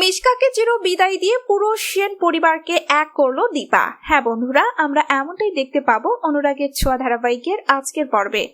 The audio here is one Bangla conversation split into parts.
মিশকাকে চির বিদায় দিয়ে পুরো সেন পরিবারকে এক করল দীপা। হ্যাঁ বন্ধুরা, আমরা এমনটাই দেখতে পাবো অনুরাগের ছোঁয়া ধারাবাহিকের আজকের পর্বে।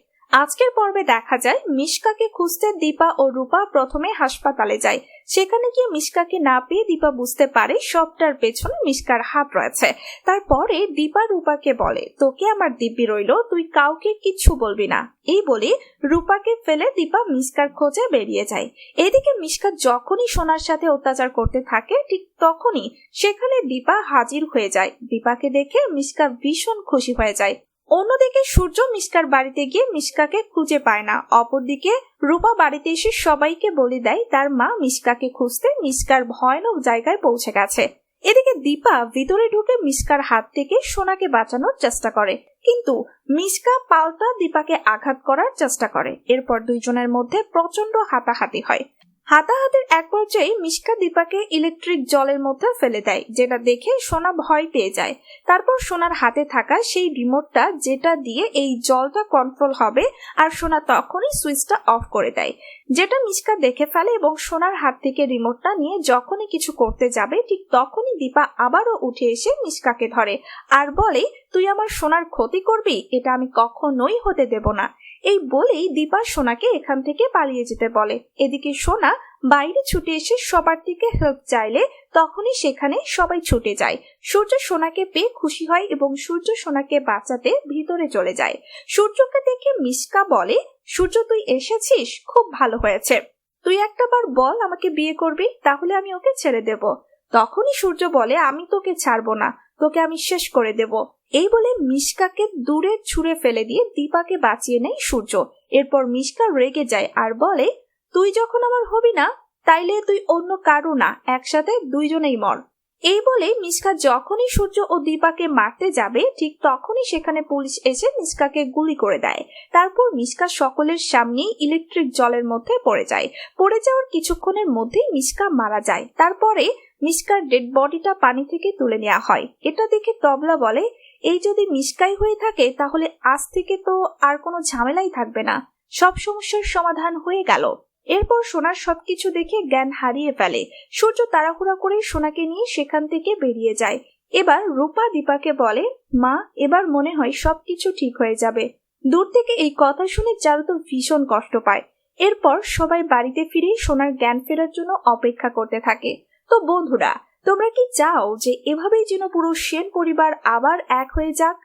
আজকের পর্বে দেখা যায় মিশকাকে খুঁজতে দীপা ও রূপা প্রথমে হাসপাতালে যায়। সেখানে গিয়ে মিশকাকে না পেয়ে দীপা বুঝতে পারে সবটার পেছনে মিশকার হাত রয়েছে। তারপরে দীপা রূপাকে বলে, তোকে আমার দিব্যি রইল, তুই কাউকে কিচ্ছু বলবি না। এই বলে রূপাকে ফেলে দীপা মিশকার খোঁজে বেরিয়ে যায়। এদিকে মিশকা যখনই সোনার সাথে অত্যাচার করতে থাকে, ঠিক তখনই সেখানে দীপা হাজির হয়ে যায়। দীপাকে দেখে মিশকা ভীষণ খুশি হয়ে যায়। অন্যদিকে সূর্য মিশকার বাড়িতে গিয়ে মিশকাকে খুঁজে পায় না। অপরদিকে রূপা বাড়িতে এসে সবাইকে বলে দেয়, তার মা মিশকাকে খুঁজতে মিশকার ভয়ানক জায়গায় পৌঁছে গেছে। এদিকে দীপা ভিতরে ঢুকে মিশকার হাত থেকে সোনাকে বাঁচানোর চেষ্টা করে। কিন্তু মিশকা পাল্টা দীপাকে আঘাত করার চেষ্টা করে। এরপর দুইজনের মধ্যে প্রচণ্ড হাতাহাতি হয়। হাতাহাতির এক পর্যায়ে মিশকা দীপাকে ইলেকট্রিক জলের মধ্যে ফেলে দেয়, যেটা দেখে সোনা ভয় পেয়ে যায়। তারপর সোনার হাতে থাকা সেই রিমোটটা যেটা দিয়ে এই জলটা কন্ট্রোল হবে আর সোনা তখনই সুইচটা অফ করে দেয়। যেটা মিশকা দেখে ফেলে এবং সোনার হাত থেকে রিমোটটা নিয়ে যখনই কিছু করতে যাবে, ঠিক তখনই দীপা আবারও উঠে এসে মিশকাকে ধরে, আর বলে, তুই আমার সোনার ক্ষতি করবি? এটা আমি কখনোই হতে দেব না। এই বলেই দীপা সোনাকে এখান থেকে পালিয়ে যেতে বলে। এদিকে সোনা বাইরে ছুটে এসে সবার থেকে হেল্প চাইলে তখনই সেখানে সবাই ছুটে যায়। সূর্য সোনাকে পেয়ে খুশি হয় এবং সূর্য সোনাকে বাঁচাতে ভিতরে চলে যায়। সূর্যকে দেখে মিসকা বলে, সূর্য, তুই এসেছিস? খুব ভালো হয়েছে। তুই একটা বার বল আমাকে বিয়ে করবি, তাহলে আমি ওকে ছেড়ে দেব। তখনই সূর্য বলে, আমি তোকে ছাড়বো না, তোকে আমি শেষ করে দেব। এই বলে মিশকাকে দূরে ছুঁড়ে ফেলে দিয়ে দীপাকে বাঁচিয়ে নেয় সূর্য। এরপর মিশকা রেগে যায় আর বলে তুই যখন আমার হবি না, তাইলে তুই অন্য কারও না, একসাথে দুইজনেই মর। এই বলে মিসকা যখনই সূর্য ও দীপাকে মারতে যাবে, ঠিক তখনই সেখানে পুলিশ এসে মিসকাকে গুলি করে দেয়। তারপর মিসকা সকলের সামনেই ইলেকট্রিক জলের মধ্যে পড়ে যায়। পড়ে যাওয়ার কিছুক্ষণের মধ্যেই মিসকা মারা যায়। তারপরে মিসকার ডেড বডিটা পানি থেকে তুলে নেওয়া হয়। এটা দেখে তবলা বলে, এই যদি মিসকাই হয়ে থাকে, তাহলে আজ থেকে তো আর কোনো ঝামেলাই থাকবে না। সব সমস্যার সমাধান হয়ে গেল। এরপর সোনার সবকিছু দেখে জ্ঞান হারিয়ে ফেলে। সূর্য তাড়াহুড়া করে সোনাকে নিয়ে সেখান থেকে বেরিয়ে যায়। এবার রূপা দীপাকে বলে, মা, এবার মনে হয় সবকিছু ঠিক হয়ে যাবে। দূর থেকে এই কথা শুনে চারু তো ভীষণ কষ্ট পায়। এরপর সবাই বাড়িতে ফিরে সোনার জ্ঞান ফেরার জন্য অপেক্ষা করতে থাকে। তো বন্ধুরা, তোমরা কি চাও যে এভাবেই যেন পুরো সেন পরিবার আবার এক হয়ে যাক?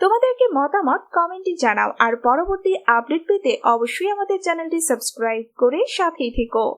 তোমাদেরকে মতামত কমেন্টে জানাও, আর পরবর্তী আপডেট পেতে অবশ্যই আমাদের চ্যানেলটি সাবস্ক্রাইব করে সাথেই থেকো।